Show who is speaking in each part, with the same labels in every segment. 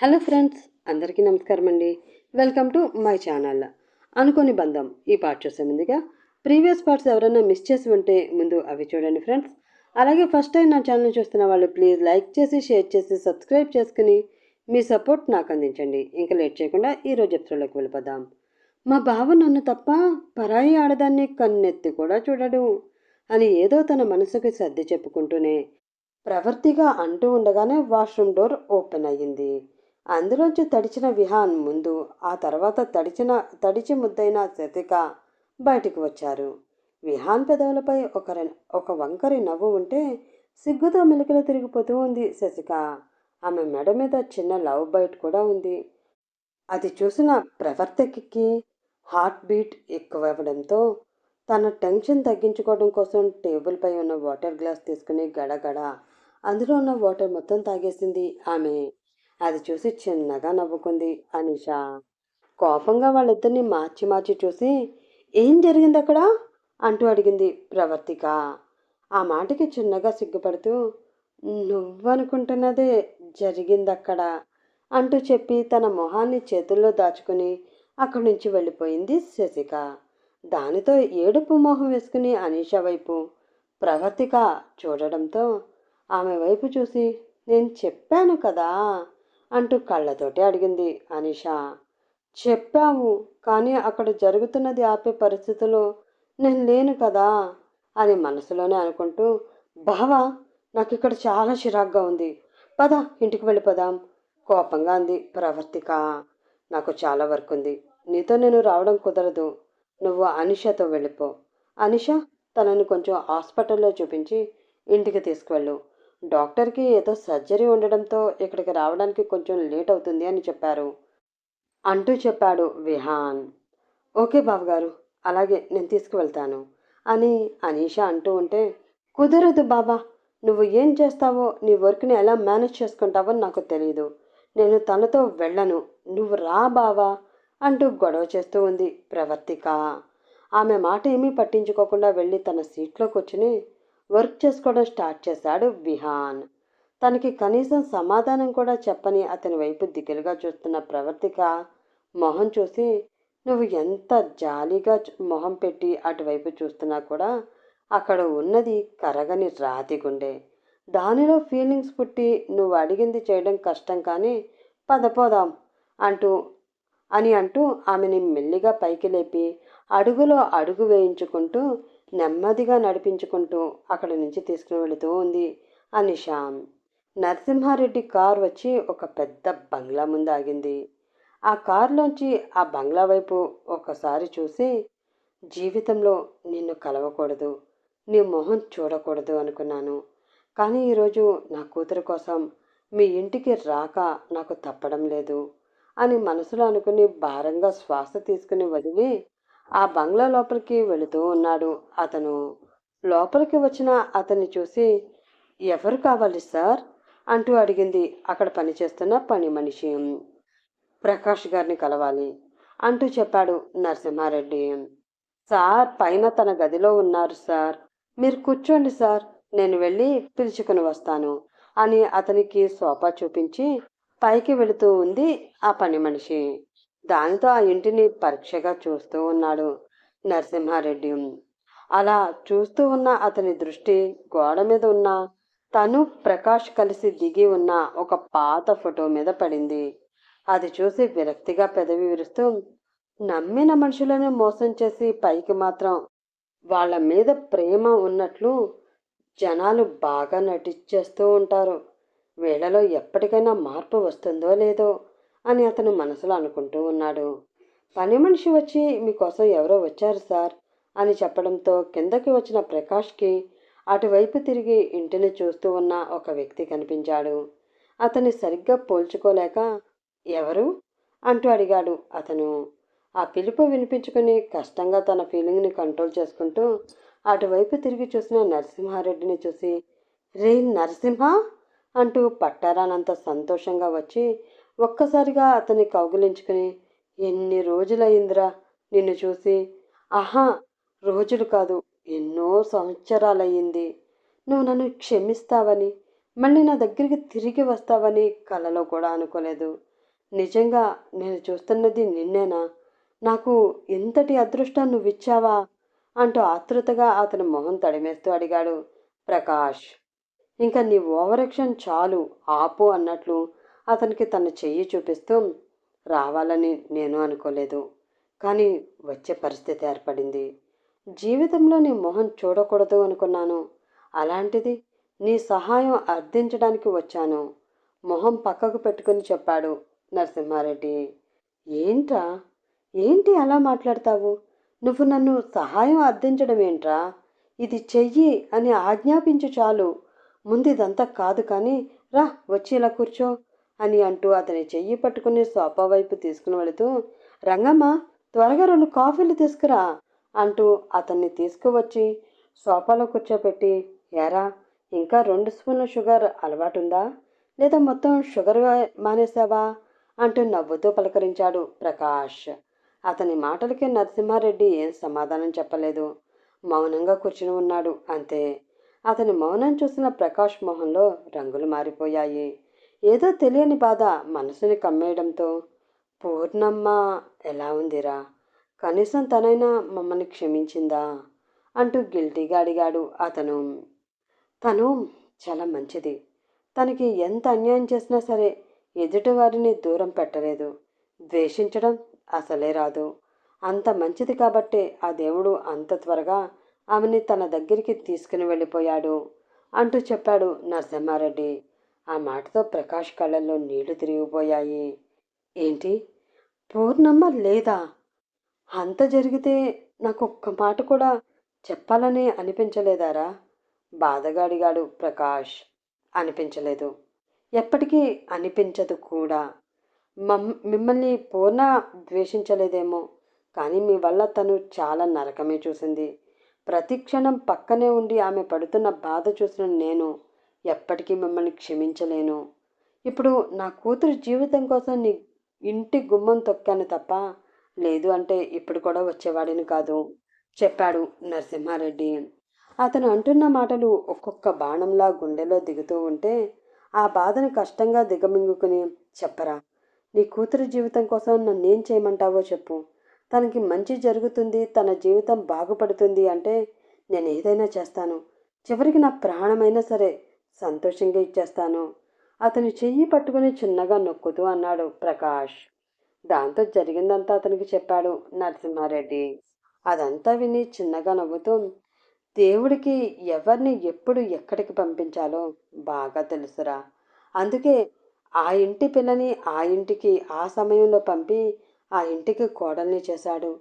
Speaker 1: Hello friends అందరికీ నమస్కారం అండి వెల్కమ్ టు మై ఛానల్. అనుకోని బంధం ఈ పార్ట్ చూసే ముందుగా ప్రీవియస్ పార్ట్స్ ఎవరైనా మిస్ చేసి ఉంటే ముందు అవి చూడండి ఫ్రెండ్స్. అలాగే ఫస్ట్ టైం నా ఛానల్ చూస్తున్న వాళ్ళు ప్లీజ్ లైక్ చేసి షేర్ చేసి సబ్స్క్రైబ్ చేసుకుని మీ సపోర్ట్ నాకు అందించండి. ఇంకా లేట్ చేయకుండా ఈరోజు ఎపిసోడ్లోకి వెళ్ళిపోదాం. మా బావ నన్ను తప్ప పరాయి ఆడదాన్ని కన్నెత్తి కూడా చూడడు. అని ఏదో తన మనసుకి సర్ది చెప్పుకుంటూనే ప్రవర్తిగా అంటూ ఉండగానే వాష్రూమ్ డోర్ ఓపెన్ అయ్యింది. అందులోంచి తడిచిన విహాన్ ముందు ఆ తర్వాత తడిచిన తడిచి ముద్దైన శతిక బయటికి వచ్చారు. విహాన్ పెదవులపై ఒక ఒక వంకరి నవ్వు ఉంటే సిగ్గుతో మెలికలు తిరిగిపోతూ ఉంది శశిక ఆమె మెడ మీద చిన్న లవ్ బైట్ కూడా ఉంది. అది చూసిన ప్రవర్తకి హార్ట్ బీట్ ఎక్కువవ్వడంతో తన టెన్షన్ తగ్గించుకోవడం కోసం టేబుల్పై ఉన్న వాటర్ గ్లాస్ తీసుకుని గడగడ అందులో ఉన్న వాటర్ మొత్తం తాగేసింది ఆమె. అది చూసి చిన్నగా నవ్వుకుంది అనిష. కోపంగా వాళ్ళిద్దరిని మార్చి మార్చి చూసి ఏం జరిగింది అక్కడ అంటూ అడిగింది ప్రవర్తిక. ఆ మాటకి చిన్నగా సిగ్గుపడుతూ నువ్వనుకుంటున్నదే జరిగింది అక్కడ అంటూ చెప్పి తన మొహాన్ని చేతుల్లో దాచుకుని అక్కడి నుంచి వెళ్ళిపోయింది శశిక. దానితో ఏడుపు మొహం వేసుకుని అనీష వైపు ప్రవర్తిక చూడడంతో ఆమె వైపు చూసి నేను చెప్పాను కదా అంటూ కళ్ళతోటే అడిగింది అనిష. చెప్పావు కానీ అక్కడ జరుగుతున్నది ఆపే పరిస్థితిలో నేను లేను కదా అని మనసులోనే అనుకుంటూ బావా నాకు ఇక్కడ చాలా చిరాగ్గా ఉంది. పద ఇంటికి వెళ్ళిపోదాం కోపంగా అంది ప్రవర్తిక. నాకు చాలా వర్క్ ఉంది. నీతో నేను రావడం కుదరదు. నువ్వు అనిషతో వెళ్ళిపో. అనిష తనని కొంచెం హాస్పిటల్లో చూపించి ఇంటికి తీసుకువెళ్ళు. డాక్టర్కి ఏదో సర్జరీ ఉండడంతో ఇక్కడికి రావడానికి కొంచెం లేట్ అవుతుంది అని చెప్పారు. అంటూ చెప్పాడు విహాన్. ఓకే బావగారు అలాగే నేను తీసుకువెళ్తాను అని అనీష అంటూ ఉంటే కుదరదు బాబా నువ్వు ఏం చేస్తావో నీ వర్క్ని ఎలా మేనేజ్ చేసుకుంటావో నాకు తెలియదు నేను తనతో వెళ్ళను. నువ్వు రా బావా అంటూ గొడవ చేస్తూ ఉంది ప్రవర్తిక. ఆమె మాట ఏమీ పట్టించుకోకుండా వెళ్ళి తన సీట్లో కూర్చుని వర్క్ చేసుకోవడం స్టార్ట్ చేశాడు విహాన్. తనకి కనీసం సమాధానం కూడా చెప్పని అతని వైపు దిగులుగా చూస్తున్న ప్రవర్తిక మొహం చూసి నువ్వు ఎంత జాలీగా మొహం పెట్టి అటువైపు చూస్తున్నా కూడా అక్కడ ఉన్నది కరగని రాతి గుండె. దానిలో ఫీలింగ్స్ పుట్టి నువ్వు అడిగింది చేయడం కష్టం కానీ పదపోదాం అంటూ అని అంటూ ఆమెని మెల్లిగా పైకి లేపి అడుగులో అడుగు వేయించుకుంటూ నెమ్మదిగా నడిపించుకుంటూ అక్కడి నుంచి తీసుకుని వెళుతూ ఉంది అనిషా నరసింహారెడ్డి కార్ వచ్చి ఒక పెద్ద బంగ్లా ముందు ఆగింది. ఆ కారులోంచి ఆ బంగ్లా వైపు ఒకసారి చూసి జీవితంలో నిన్ను కలవకూడదు నీ మొహం చూడకూడదు అనుకున్నాను. కానీ ఈరోజు నా కూతురు కోసం మీ ఇంటికి రాక నాకు తప్పడం లేదు అని మనసులో అనుకుని భారంగా శ్వాస తీసుకుని వదిలి ఆ బంగ్లా లోపలికి వెళుతూ ఉన్నాడు. అతను లోపలికి వచ్చిన అతన్ని చూసి ఎవరు కావాలి సార్? అంటూ అడిగింది. అక్కడ పనిచేస్తున్న పని మనిషి. ప్రకాష్ గారిని కలవాలి అంటూ చెప్పాడు నరసింహారెడ్డి. సార్ పైన తన గదిలో ఉన్నారు సార్. మీరు కూర్చోండి సార్. నేను వెళ్ళి పిలుచుకుని వస్తాను అని అతనికి సోఫా చూపించి పైకి వెళుతూ ఉంది ఆ పని మనిషి. దానితో ఆ ఇంటిని పరీక్షగా చూస్తూ ఉన్నాడు నరసింహారెడ్డి. అలా చూస్తూ ఉన్న అతని దృష్టి గోడ మీద ఉన్న తను ప్రకాష్ కలిసి దిగి ఉన్న ఒక పాత ఫోటో మీద పడింది. అది చూసి విరక్తిగా పెదవి విరుస్తూ నమ్మిన మనుషులను మోసం చేసి పైకి మాత్రం వాళ్ళ మీద ప్రేమ ఉన్నట్లు జనాలు బాగా నటించేస్తూ ఉంటారు. వీళ్ళలో ఎప్పటికైనా మార్పు వస్తుందో లేదో అని అతను మనసులో అనుకుంటూ ఉన్నాడు. పని మనిషి వచ్చి మీకోసం ఎవరో వచ్చారు సార్ అని చెప్పడంతో కిందకి వచ్చిన ప్రకాష్కి అటువైపు తిరిగి ఇంటిని చూస్తూ ఉన్న ఒక వ్యక్తి కనిపించాడు. అతన్ని సరిగ్గా పోల్చుకోలేక ఎవరు? అంటూ అడిగాడు అతను. ఆ పిలుపు వినిపించుకుని కష్టంగా తన ఫీలింగ్ని కంట్రోల్ చేసుకుంటూ అటువైపు తిరిగి చూసిన నరసింహారెడ్డిని చూసి రే నరసింహ అంటూ పట్టారానంత సంతోషంగా వచ్చి ఒక్కసారిగా అతన్ని కౌగిలించుకుని ఎన్ని రోజులయ్యిందిరా నిన్ను చూసి? ఆహా రోజులు కాదు ఎన్నో సంవత్సరాలయ్యింది. నువ్వు నన్ను క్షమిస్తావని మళ్ళీ నా దగ్గరికి తిరిగి వస్తావని కలలో కూడా అనుకోలేదు. నిజంగా నేను చూస్తున్నది నిన్నేనా? నాకు ఇంతటి అదృష్టం నువ్విచ్చావా? అంటూ ఆతృతగా అతని మొహం తడిమేస్తూ అడిగాడు ప్రకాష్. ఇంకా నీ ఓవరక్షన్ చాలు ఆపు అన్నట్లు అతనికి తన చెయ్యి చూపిస్తూ రావాలని నేను అనుకోలేదు కానీ వచ్చే పరిస్థితి ఏర్పడింది. జీవితంలో నీ మొహం చూడకూడదు అనుకున్నాను. అలాంటిది నీ సహాయం అర్థించడానికి వచ్చాను. మొహం పక్కకు పెట్టుకుని చెప్పాడు నరసింహారెడ్డి. ఏంట్రా? ఏంటి అలా మాట్లాడతావు? నువ్వు నన్ను సహాయం అర్థించడం ఏంట్రా? ఇది చెయ్యి అని ఆజ్ఞాపించు చాలు. ముందు ఇదంతా కాదు కానీ రా వచ్చి ఇలా కూర్చో. అని అంటూ అతని చెయ్యి పట్టుకుని సోఫా వైపు తీసుకుని వెళుతూ రంగమ్మ త్వరగా రెండు కాఫీలు తీసుకురా అంటూ అతన్ని తీసుకువచ్చి సోఫాలో కూర్చోపెట్టి ఏరా ఇంకా రెండు స్పూన్ల షుగర్ అలవాటుందా? లేదా మొత్తం షుగర్ మానేసావా? అంటూ నవ్వుతూ పలకరించాడు ప్రకాష్. అతని మాటలకి నరసింహారెడ్డి ఏం సమాధానం చెప్పలేదు. మౌనంగా కూర్చుని ఉన్నాడు అంతే. అతని మౌనం చూసిన ప్రకాష్ మొహంలో రంగులు మారిపోయాయి. ఏదో తెలియని బాధ మనసుని కమ్మేయడంతో పూర్ణమ్మ ఎలా ఉందిరా? కనీసం తనైనా మమ్మల్ని క్షమించిందా? అంటూ గిల్టీగా అడిగాడు అతను. తను చాలా మంచిది. తనకి ఎంత అన్యాయం చేసినా సరే ఎదుటివారిని దూరం పెట్టలేదు. ద్వేషించడం అసలే రాదు. అంత మంచిది కాబట్టే ఆ దేవుడు అంత త్వరగా ఆమెని తన దగ్గరికి తీసుకుని వెళ్ళిపోయాడు అంటూ చెప్పాడు నరసింహారెడ్డి. ఆ మాటతో ప్రకాష్ కళ్ళల్లో నీళ్ళు తిరిగిపోయాయి. ఏంటి? పూర్ణమ్మ లేదా? అంత జరిగితే నాకు ఒక్క మాట కూడా చెప్పాలని అనిపించలేదారా? బాధగా అడిగాడు ప్రకాష్. అనిపించలేదు. ఎప్పటికీ అనిపించదు కూడా. మమ్ మిమ్మల్ని పూర్ణ ద్వేషించలేదేమో. కానీ మీ వల్ల తను చాలా నరకమే చూసింది. ప్రతి క్షణం పక్కనే ఉండి ఆమె పడుతున్న బాధ చూసిన నేను ఎప్పటికీ మిమ్మల్ని క్షమించలేను. ఇప్పుడు నా కూతురు జీవితం కోసం నీ ఇంటి గుమ్మం తొక్కాను తప్ప లేదు అంటే ఇప్పుడు కూడా వచ్చేవాడిని కాదు చెప్పాడు నరసింహారెడ్డి. అతను అంటున్న మాటలు ఒక్కొక్క బాణంలా గుండెలో దిగుతూ ఉంటే ఆ బాధను కష్టంగా దిగమింగుకుని చెప్పరా నీ కూతురు జీవితం కోసం నన్నేం చేయమంటావో చెప్పు. తనకి మంచి జరుగుతుంది తన జీవితం బాగుపడుతుంది అంటే నేను ఏదైనా చేస్తాను. చివరికి నా ప్రాణమైనా సరే సంతోషంగా ఇచ్చేస్తాను. అతని చెయ్యి పట్టుకుని చిన్నగా నొక్కుతూ అన్నాడు ప్రకాష్. దాంతో జరిగిందంతా అతనికి చెప్పాడు నరసింహారెడ్డి. అదంతా విని చిన్నగా నవ్వుతూ దేవుడికి ఎవరిని ఎప్పుడు ఎక్కడికి పంపించాలో బాగా తెలుసురా. అందుకే ఆ ఇంటి పిల్లని ఆ ఇంటికి ఆ సమయంలో పంపి ఆ ఇంటికి కోడల్ని చేశాడు.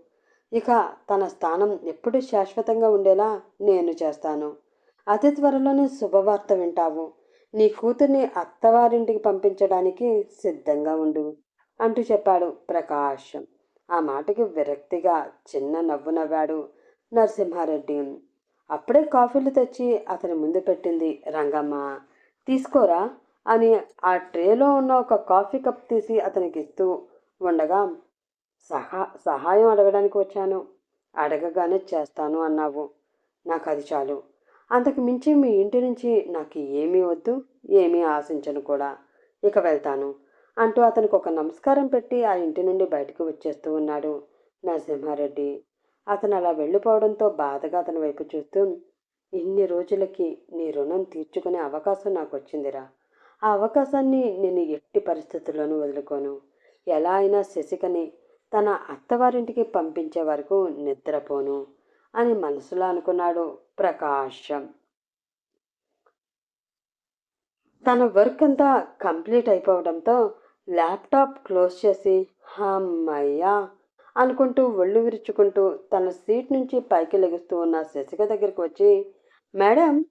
Speaker 1: ఇక తన స్థానం ఎప్పుడు శాశ్వతంగా ఉండేలా నేను చేస్తాను. అతి త్వరలోనే శుభవార్త వింటావు. నీ కూతుర్ని అత్తవారింటికి పంపించడానికి సిద్ధంగా ఉండు అంటూ చెప్పాడు ప్రకాశం ఆ మాటకి విరక్తిగా చిన్న నవ్వు నవ్వాడు నరసింహారెడ్డి. అప్పుడే కాఫీలు తెచ్చి అతని ముందు పెట్టింది రంగమ్మ తీసుకోరా అని ఆ ట్రేలో ఉన్న ఒక కాఫీ కప్ తీసి అతనికి ఇస్తూ ఉండగా సహా సహాయం అడగడానికి వచ్చాను. అడగగానే చేస్తాను అన్నావు. నాకు అది చాలు. అంతకు మించి మీ ఇంటి నుంచి నాకు ఏమీ వద్దు ఏమీ ఆశించను కూడా. ఇక వెళ్తాను అంటూ అతనికి ఒక నమస్కారం పెట్టి ఆ ఇంటి నుండి బయటకు వచ్చేస్తూ ఉన్నాడు నరసింహారెడ్డి. అతను అలా వెళ్ళిపోవడంతో బాధగా అతని వైపు చూస్తూ ఇన్ని రోజులకి నీ రుణం తీర్చుకునే అవకాశం నాకు వచ్చిందిరా. ఆ అవకాశాన్ని నేను ఎట్టి పరిస్థితుల్లోనూ వదులుకోను. ఎలా అయినా శశికని తన అత్తవారింటికి పంపించే వరకు నిద్రపోను. అని మనసులో అనుకున్నాడు ప్రకాశం. తన వర్క్ అంతా కంప్లీట్ అయిపోవడంతో ల్యాప్టాప్ క్లోజ్ చేసి అమ్మయ్యా అనుకుంటూ ఒళ్ళు విరుచుకుంటూ తన సీట్ నుంచి పైకి లెగుస్తూ ఉన్న శశిక దగ్గరికి వచ్చి మేడం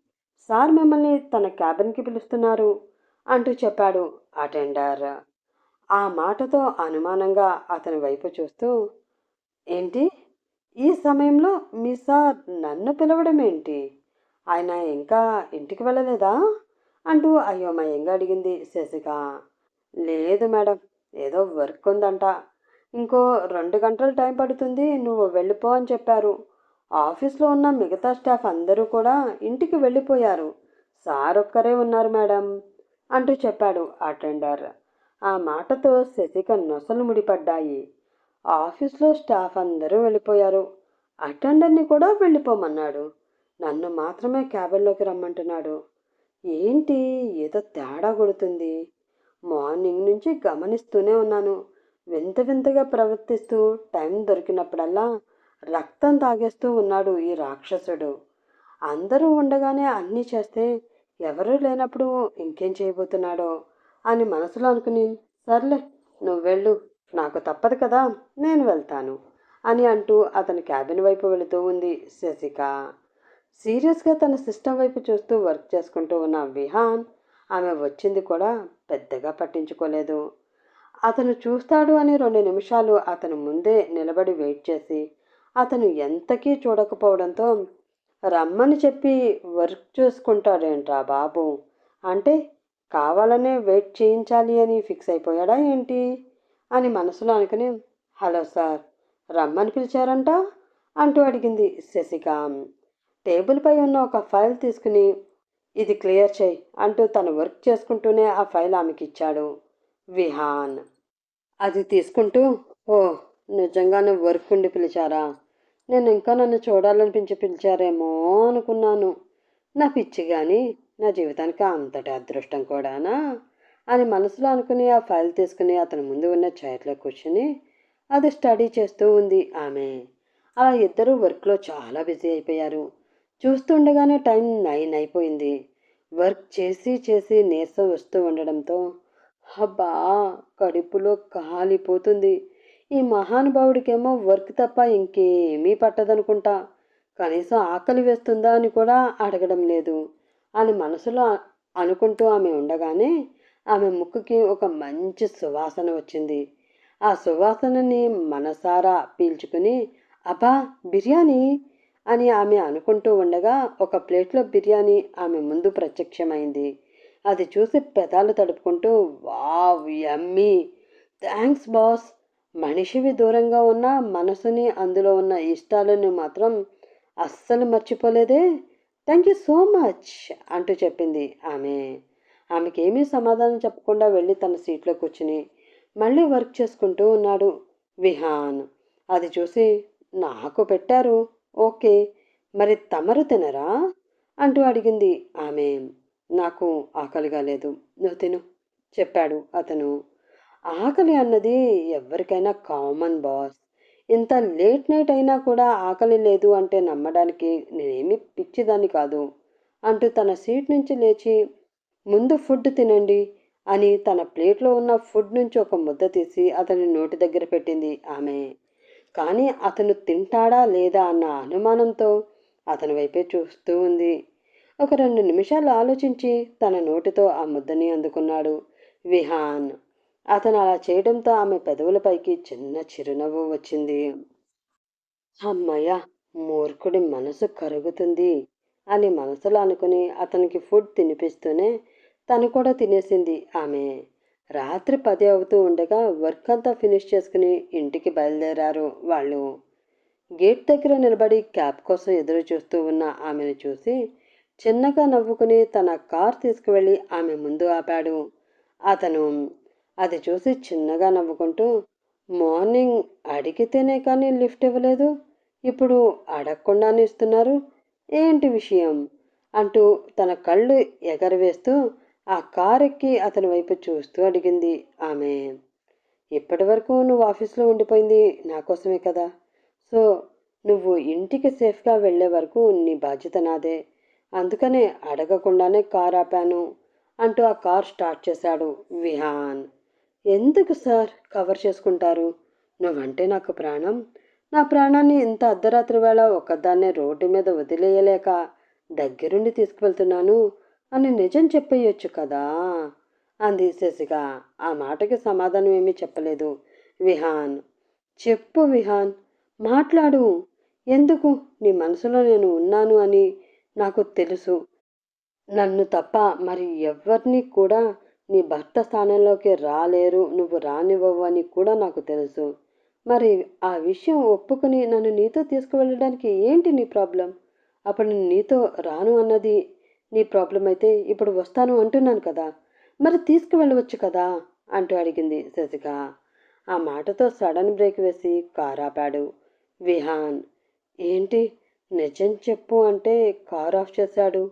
Speaker 1: సార్ మిమ్మల్ని తన క్యాబిన్కి పిలుస్తున్నారు అంటూ చెప్పాడు అటెండర్. ఆ మాటతో అనుమానంగా అతని వైపు చూస్తూ ఏంటి? ఈ సమయంలో మీ సార్ నన్ను పిలవడం ఏంటి? ఆయన ఇంకా ఇంటికి వెళ్ళలేదా? అంటూ అయోమయంగా అడిగింది శశిక. లేదు మేడం ఏదో వర్క్ ఉందంట. ఇంకో రెండు గంటలు టైం పడుతుంది నువ్వు వెళ్ళిపో అని చెప్పారు. ఆఫీస్లో ఉన్న మిగతా స్టాఫ్ అందరూ కూడా ఇంటికి వెళ్ళిపోయారు. సార్ ఒక్కరే ఉన్నారు మేడం అంటూ చెప్పాడు అటెండర్ ఆ మాటతో శశిక నొసలు ముడిపడ్డాయి. ఆఫీస్లో స్టాఫ్ అందరూ వెళ్ళిపోయారు. అటెండర్ని కూడా వెళ్ళిపోమన్నాడు. నన్ను మాత్రమే క్యాబిన్లోకి రమ్మంటున్నాడు. ఏంటి? ఏదో తేడా కొడుతుంది. మార్నింగ్ నుంచి గమనిస్తూనే ఉన్నాను. వింత వింతగా ప్రవర్తిస్తూ టైం దొరికినప్పుడల్లా రక్తం తాగేస్తూ ఉన్నాడు ఈ రాక్షసుడు. అందరూ ఉండగానే అన్నీ చేస్తే ఎవరూ లేనప్పుడు ఇంకేం చేయబోతున్నాడో అని మనసులో అనుకుని సర్లే నువ్వు వెళ్ళు. నాకు తప్పదు కదా నేను వెళ్తాను అని అంటూ అతని క్యాబిన్ వైపు వెళుతూ ఉంది. శశిక సీరియస్గా తన సిస్టమ్ వైపు చూస్తూ వర్క్ చేసుకుంటూ ఉన్న విహాన్ ఆమె వచ్చింది కూడా పెద్దగా పట్టించుకోలేదు. అతను చూస్తాడు అని రెండు నిమిషాలు అతను ముందే నిలబడి వెయిట్ చేసి అతను ఎంతకీ చూడకపోవడంతో రమ్మని చెప్పి వర్క్ చూసుకుంటాడేంట్రా బాబు అంటే కావాలనే వెయిట్ చేయించాలి అని ఫిక్స్ అయిపోయాడా ఏంటి? అని మనసులో అనుకుని హలో సార్ రమ్మని పిలిచారంట? అంటూ అడిగింది శశిక. టేబుల్పై ఉన్న ఒక ఫైల్ తీసుకుని ఇది క్లియర్ చేయి అంటూ తను వర్క్ చేసుకుంటూనే ఆ ఫైల్ ఆమెకి ఇచ్చాడు. విహాన్. అది తీసుకుంటూ ఓ నిజంగా నువ్వు వర్క్ ఉండి పిలిచారా? నేను ఇంకా నన్ను చూడాలనిపించి పిలిచారేమో అనుకున్నాను. నా పిచ్చి కానీ నా జీవితానికి అంతటి అదృష్టం కూడానా? అని మనసులో అనుకుని ఆ ఫైల్ తీసుకుని అతని ముందు ఉన్న చైర్లో కూర్చుని అది స్టడీ చేస్తూ ఉంది ఆమె. అలా ఇద్దరు వర్క్లో చాలా బిజీ అయిపోయారు. చూస్తుండగానే టైం నైన్ అయిపోయింది. వర్క్ చేసి చేసి నీరసం వస్తూ ఉండడంతో అబ్బా కడుపులో కాలిపోతుంది. ఈ మహానుభావుడికేమో వర్క్ తప్ప ఇంకేమీ పట్టదనుకుంటా. కనీసం ఆకలి వేస్తుందా అని కూడా అడగడం లేదు అని మనసులో అనుకుంటూ ఆమె ఉండగానే ఆమె ముక్కుకి ఒక మంచి సువాసన వచ్చింది. ఆ సువాసనని మనసారా పీల్చుకుని అబ్బా బిర్యానీ? అని ఆమె అనుకుంటూ ఉండగా ఒక ప్లేట్లో బిర్యానీ ఆమె ముందు ప్రత్యక్షమైంది. అది చూసి పెదాలు తడుపుకుంటూ వావ్ యమ్మీ! Thanks boss! మనిషివి దూరంగా ఉన్న మనసుని అందులో ఉన్న ఇష్టాలను మాత్రం అస్సలు మర్చిపోలేదే! Thank you so much! అంటూ చెప్పింది ఆమె. ఆమెకేమీ సమాధానం చెప్పకుండా వెళ్ళి తన సీట్లో కూర్చుని మళ్ళీ వర్క్ చేసుకుంటూ ఉన్నాడు విహాన్. అది చూసి నాకు పెట్టారు. ఓకే. మరి తమరు తినరా? అంటూ అడిగింది ఆమె. నాకు ఆకలిగా లేదు. నువ్వు తిను చెప్పాడు అతను. ఆకలి అన్నది ఎవరికైనా కామన్ బాస్ ఇంత లేట్ నైట్ అయినా కూడా ఆకలి లేదు అంటే నమ్మడానికి నేనేమి పిచ్చిదాన్ని కాదు అంటూ తన సీట్ నుంచి లేచి ముందు ఫుడ్ తినండి అని తన ప్లేట్లో ఉన్న ఫుడ్ నుంచి ఒక ముద్ద తీసి అతని నోటి దగ్గర పెట్టింది ఆమె. కానీ అతను తింటాడా లేదా అన్న అనుమానంతో అతని వైపే చూస్తూ ఉంది. ఒక రెండు నిమిషాలు ఆలోచించి తన నోటితో ఆ ముద్దని అందుకున్నాడు విహాన్. అతను అలా చేయడంతో ఆమె పెదవులపైకి చిన్న చిరునవ్వు వచ్చింది. అమ్మయ్య మూర్ఖుడి మనసు కరుగుతుంది అని మనసులో అనుకుని అతనికి ఫుడ్ తినిపిస్తూనే తను కూడా తినేసింది ఆమె. రాత్రి పది అవుతూ ఉండగా వర్క్ అంతా ఫినిష్ చేసుకుని ఇంటికి బయలుదేరారు వాళ్ళు. గేట్ దగ్గర నిలబడి క్యాబ్ కోసం ఎదురు చూస్తూ ఉన్న ఆమెను చూసి చిన్నగా నవ్వుకుని తన కార్ తీసుకువెళ్ళి ఆమె ముందు ఆపాడు. అతను అది చూసి చిన్నగా నవ్వుకుంటూ మార్నింగ్ అడిగితేనే కానీ లిఫ్ట్ ఇవ్వలేదు. ఇప్పుడు అడగకుండానే ఇస్తున్నారు. ఏంటి విషయం? అంటూ తన కళ్ళు ఎగరవేస్తూ ఆ కార్ ఎక్కి అతని వైపు చూస్తూ అడిగింది ఆమె ఇప్పటి వరకు నువ్వు ఆఫీస్లో ఉండిపోయింది నా కోసమే కదా. సో నువ్వు ఇంటికి సేఫ్గా వెళ్ళే వరకు నీ బాధ్యత నాదే. అందుకనే అడగకుండానే కార్ ఆపాను అంటూ ఆ కార్ స్టార్ట్ చేశాడు విహాన్. ఎందుకు సార్ కవర్ చేసుకుంటారు? నువ్వంటే నాకు ప్రాణం. నా ప్రాణాన్ని ఇంత అర్ధరాత్రి వేళ ఒక్కదాన్నే రోడ్డు మీద వదిలేయలేక దగ్గరుండి తీసుకువెళ్తున్నాను. అని నిజం చెప్పేయొచ్చు కదా? అంది శశిక ఆ మాటకి సమాధానం ఏమీ చెప్పలేదు విహాన్. చెప్పు విహాన్ మాట్లాడు. ఎందుకు? నీ మనసులో నేను ఉన్నాను అని నాకు తెలుసు. నన్ను తప్ప మరి ఎవరిని కూడా నీ భర్త స్థానంలోకి రాలేరు నువ్వు రానివ్వవు అని కూడా నాకు తెలుసు. మరి ఆ విషయం ఒప్పుకుని నన్ను నీతో తీసుకువెళ్ళడానికి ఏంటి నీ ప్రాబ్లం? అప్పుడు నీతో రాను అన్నది నీ ప్రాబ్లం అయితే ఇప్పుడు వస్తాను అంటున్నాను కదా. మరి తీసుకువెళ్ళవచ్చు కదా? అంటూ అడిగింది శశిక. ఆ మాటతో సడన్ బ్రేక్ వేసి కారు ఆపాడు. విహాన్ ఏంటి? నిజం చెప్పు అంటే కారు ఆఫ్ చేశాడు.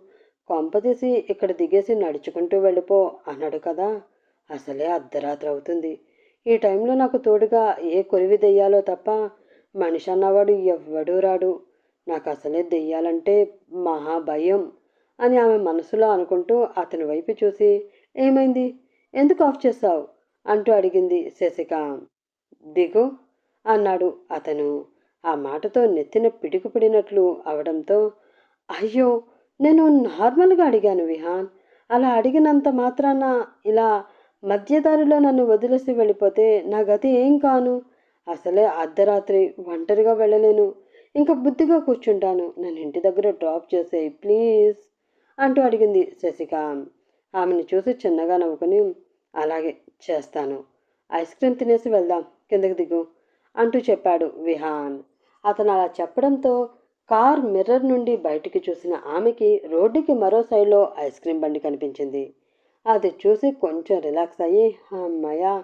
Speaker 1: కొంపదీసి ఇక్కడ దిగేసి నడుచుకుంటూ వెళ్ళిపో అన్నాడు కదా. అసలే అర్ధరాత్రి అవుతుంది. ఈ టైంలో నాకు తోడుగా ఏ కొరివి దెయ్యాలో తప్ప మనిషి అన్నవాడు ఎవ్వడూ రాడు. నాకు అసలే దెయ్యాలంటే మహా భయం. అని ఆమె మనసులో అనుకుంటూ అతని వైపు చూసి ఏమైంది? ఎందుకు ఆఫ్ చేస్తావు అంటూ అడిగింది శశిక. దిగు అన్నాడు అతను. ఆ మాటతో నెత్తిన పిడుగుపడినట్లు అవడంతో అయ్యో నేను నార్మల్గా అడిగాను విహాన్. అలా అడిగినంత మాత్రాన ఇలా మధ్యదారిలో నన్ను వదిలేసి వెళ్ళిపోతే నా గతి ఏం కాను? అసలే అర్ధరాత్రి ఒంటరిగా వెళ్ళలేను. ఇంకా బుద్ధిగా కూర్చుంటాను. నన్ను ఇంటి దగ్గర డ్రాప్ చేసేయి ప్లీజ్. అంటూ అడిగింది శశిక. ఆమెను చూసి చిన్నగా నవ్వుకుని అలాగే చేస్తాను. ఐస్ క్రీమ్ తినేసి వెళ్దాం. కిందకి దిగు అంటూ చెప్పాడు విహాన్. అతను అలా చెప్పడంతో కార్ మిర్రర్ నుండి బయటికి చూసిన ఆమెకి రోడ్డుకి మరో సైడ్లో ఐస్ క్రీమ్ బండి కనిపించింది. అది చూసి కొంచెం రిలాక్స్ అయ్యి అమ్మయ్య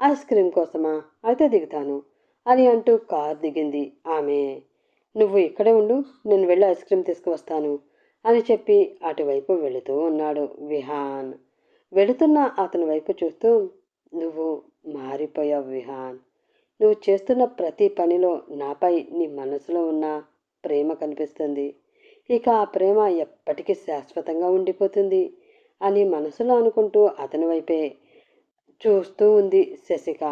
Speaker 1: ఐస్ క్రీమ్ కోసమా? అయితే దిగుతాను అని అంటూ కార్ దిగింది ఆమె. నువ్వు ఇక్కడే ఉండు. నేను వెళ్ళి ఐస్ క్రీమ్ తీసుకువస్తాను. అని చెప్పి అటువైపు వెళుతూ ఉన్నాడు విహాన్. వెళుతున్న అతని వైపు చూస్తూ నువ్వు మారిపోయావు విహాన్. నువ్వు చేస్తున్న ప్రతి పనిలో నాపై నీ మనసులో ఉన్న ప్రేమ కనిపిస్తుంది. ఇక ఆ ప్రేమ ఎప్పటికీ శాశ్వతంగా ఉండిపోతుంది అని మనసులో అనుకుంటూ అతని వైపే చూస్తూ ఉంది శశిక.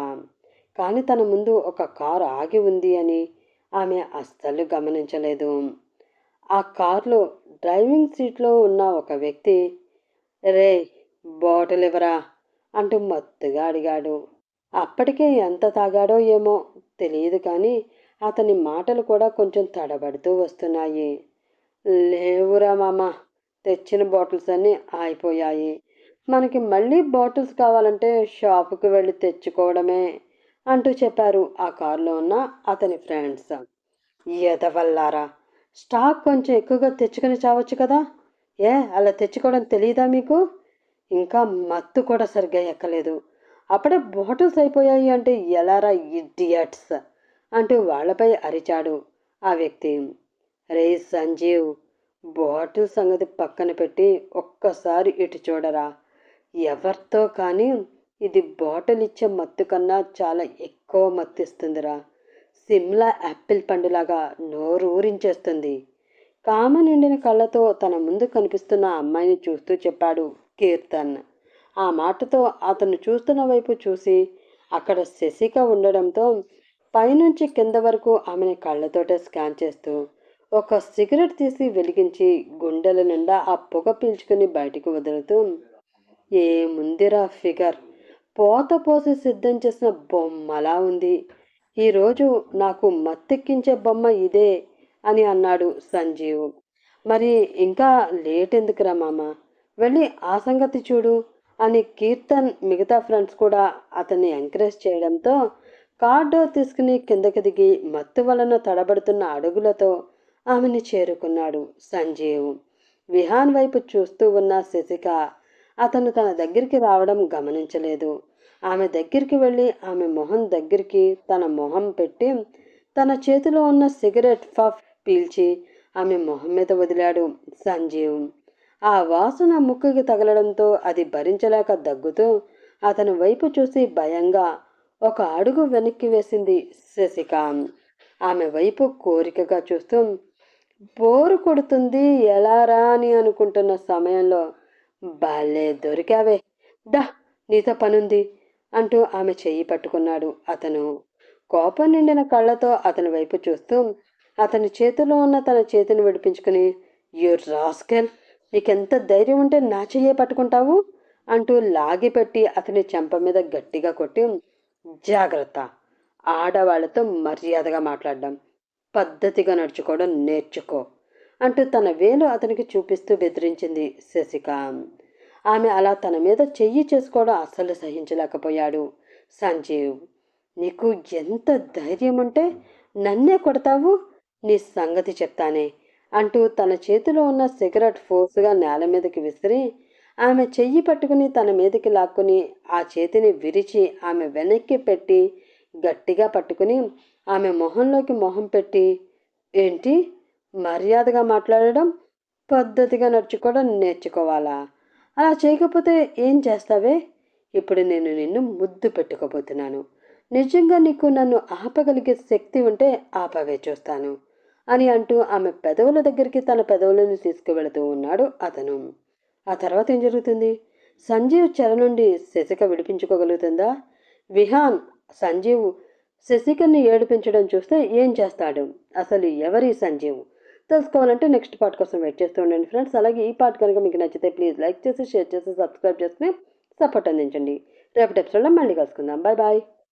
Speaker 1: కానీ తన ముందు ఒక కారు ఆగి ఉంది అని ఆమె అస్సలు గమనించలేదు. ఆ కారులో డ్రైవింగ్ సీట్లో ఉన్న ఒక వ్యక్తి రే బాటిల్ ఇవ్వరా అంటూ మత్తుగా అడిగాడు. అప్పటికే ఎంత తాగాడో ఏమో తెలియదు కానీ అతని మాటలు కూడా కొంచెం తడబడుతూ వస్తున్నాయి. లేవురా మామ తెచ్చిన బాటిల్స్ అన్నీ ఆగిపోయాయి. మనకి మళ్ళీ బాటిల్స్ కావాలంటే షాపుకి వెళ్ళి తెచ్చుకోవడమే అంటూ చెప్పారు ఆ కారులో ఉన్న అతని ఫ్రెండ్స్. ఎదవల్లారా స్టాక్ కొంచెం ఎక్కువగా తెచ్చుకొని చావచ్చు కదా? ఏ అలా తెచ్చుకోవడం తెలియదా మీకు? ఇంకా మత్తు కూడా సరిగ్గా ఎక్కలేదు. అప్పుడే బాటిల్స్ అయిపోయాయి అంటే ఎలారా ఇడియట్స్? అంటూ వాళ్ళపై అరిచాడు ఆ వ్యక్తి. రే సంజీవ్ బాటిల్ సంగతి పక్కన పెట్టి ఒక్కసారి ఇటు చూడరా. ఎవరితో కానీ ఇది బాటిల్ ఇచ్చే మత్తు కన్నా చాలా ఎక్కువ మత్తు ఇస్తుందిరా. సిమ్లా యాపిల్ పండులాగా నోరు ఊరించేస్తుంది కామ నిండిన కళ్ళతో తన ముందు కనిపిస్తున్న అమ్మాయిని చూస్తూ చెప్పాడు కీర్తన్. ఆ మాటతో అతను చూస్తున్న వైపు చూసి అక్కడ శశిక ఉండడంతో పైనుంచి కింద వరకు ఆమెని కళ్ళతోటే స్కాన్ చేస్తూ ఒక సిగరెట్ తీసి వెలిగించి గుండెల నిండా ఆ పొగ పీల్చుకుని బయటికి వదులుతూ ఏ ముందిరా ఫిగర్ పోత పోసి సిద్ధం చేసిన బొమ్మలా ఉంది. ఈరోజు నాకు మత్తెక్కించే బొమ్మ ఇదే అని అన్నాడు సంజీవ్. మరి ఇంకా లేట్ ఎందుకురా మామ? వెళ్ళి ఆ సంగతి చూడు అని కీర్తన్ మిగతా ఫ్రెండ్స్ కూడా అతన్ని ఎంకరేజ్ చేయడంతో కార్ డోర్ తీసుకుని కిందకి దిగి మత్తు వలన తడబడుతున్న అడుగులతో ఆమెని చేరుకున్నాడు సంజీవ్. విహాన్ వైపు చూస్తూ ఉన్న శశిక అతను తన దగ్గరికి రావడం గమనించలేదు. ఆమె దగ్గరికి వెళ్ళి ఆమె మొహం దగ్గరికి తన మొహం పెట్టి తన చేతిలో ఉన్న సిగరెట్ ఫఫ్ పీల్చి ఆమె మొహం మీద వదిలాడు సంజీవ్. ఆ వాసన ముక్కుకి తగలడంతో అది భరించలేక దగ్గుతూ అతని వైపు చూసి భయంగా ఒక అడుగు వెనక్కి వేసింది శశిక. ఆమె వైపు కోరికగా చూస్తూ బోరు కొడుతుంది ఎలారా అని అనుకుంటున్న సమయంలో భలే దొరికావే. దా నీతో పనుంది. అంటూ ఆమె చెయ్యి పట్టుకున్నాడు. అతను కోపం నిండిన కళ్ళతో అతని వైపు చూస్తూ అతని చేతిలో ఉన్న తన చేతిని విడిపించుకుని యు రాస్కెల్ నీకెంత ధైర్యం ఉంటే నా చెయ్యే పట్టుకుంటావు? అంటూ లాగిపెట్టి అతని చెంప మీద గట్టిగా కొట్టి జాగ్రత్త ఆడవాళ్ళతో మర్యాదగా మాట్లాడడం పద్ధతిగా నడుచుకోవడం నేర్చుకో అంటూ తన వేలు అతనికి చూపిస్తూ బెదిరించింది శశిక ఆమె అలా తన మీద చెయ్యి చేసుకోవడం అస్సలు సహించలేకపోయాడు. సంజీవ్ నీకు ఎంత ధైర్యం ఉంటే నన్నే కొడతావు? నీ సంగతి చెప్తానే అంటూ తన చేతిలో ఉన్న సిగరెట్ ఫోర్స్గా నేల మీదకి విసిరి ఆమె చెయ్యి పట్టుకుని తన మీదకి లాక్కుని ఆ చేతిని విరిచి ఆమె వెనక్కి పెట్టి గట్టిగా పట్టుకుని ఆమె మొహంలోకి మొహం పెట్టి ఏంటి? మర్యాదగా మాట్లాడడం? పద్ధతిగా నడుచుకోవడం నేర్చుకోవాలా? అలా చేయకపోతే ఏం చేస్తావే? ఇప్పుడు నేను నిన్ను ముద్దు పెట్టుకోబోతున్నాను. నిజంగా నీకు నన్ను ఆపగలిగే శక్తి ఉంటే ఆపవే చూస్తాను అని అంటూ ఆమె పెదవుల దగ్గరికి తన పెదవులను తీసుకువెళుతూ ఉన్నాడు అతను. ఆ తర్వాత ఏం జరుగుతుంది? సంజీవ్ చెర నుండి శశిక విడిపించుకోగలుగుతుందా? విహాన్ సంజీవ్ శశికని ఏడిపించడం చూస్తే ఏం చేస్తాడు? అసలు ఎవరి సంజీవ్? తెలుసుకోవాలంటే నెక్స్ట్ పార్ట్ కోసం వెయిట్ చేస్తూ ఉండండి ఫ్రెండ్స్. అలాగే ఈ పార్ట్ కనుక మీకు నచ్చితే ప్లీజ్ లైక్ చేసి షేర్ చేసి సబ్స్క్రైబ్ చేసుకుని సపోర్ట్ అందించండి. రేపటి ఎపిసోడ్లో మళ్ళీ కలుసుకుందాం. Bye bye.